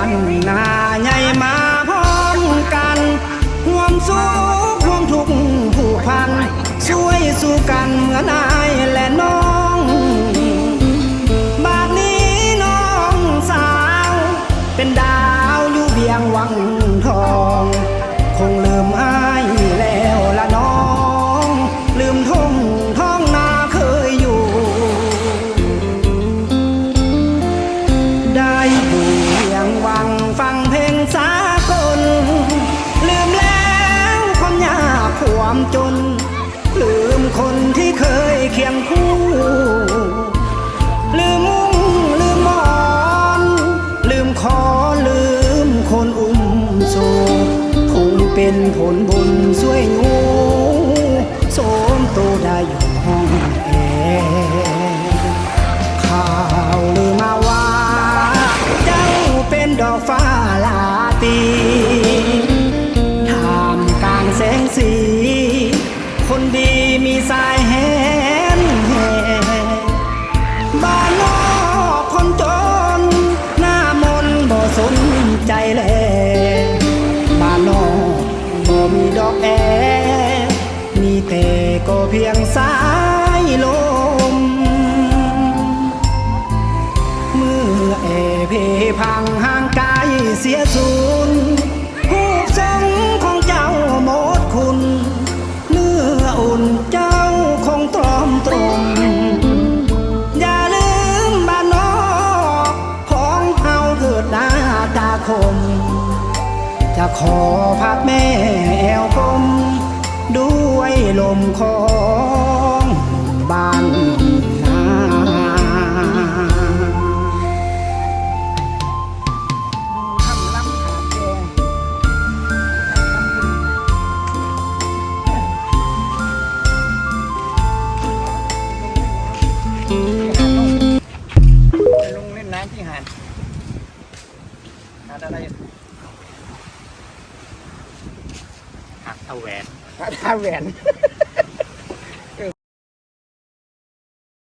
านนาใหญ่มาพร้อมกันห่วมสู้ ความจน ลืมคนที่เคยเคียงคู่ ลืมมุ้งลืมหมอน ลืมคอลืมคนอุ้มโศกคงเป็นผลบุญช่วยงูโสมโตได้อยู่ห้องแอข่าวลือมาว่า เจ้าเป็นดอกฟ้าลาตี อกแอ มีแต่ก็เพียงสายลม เมื่อแอเพพังห่างไกายเสียสูญผู้ทรงของเจ้าหมดคุณ เนื้ออุ่นเจ้าคงตรอมตรมอย่าลืมบ้านนอกของเฮาเกิดหน้าตาคมจะขอพักแม่าแหวนหาดท่าแหวน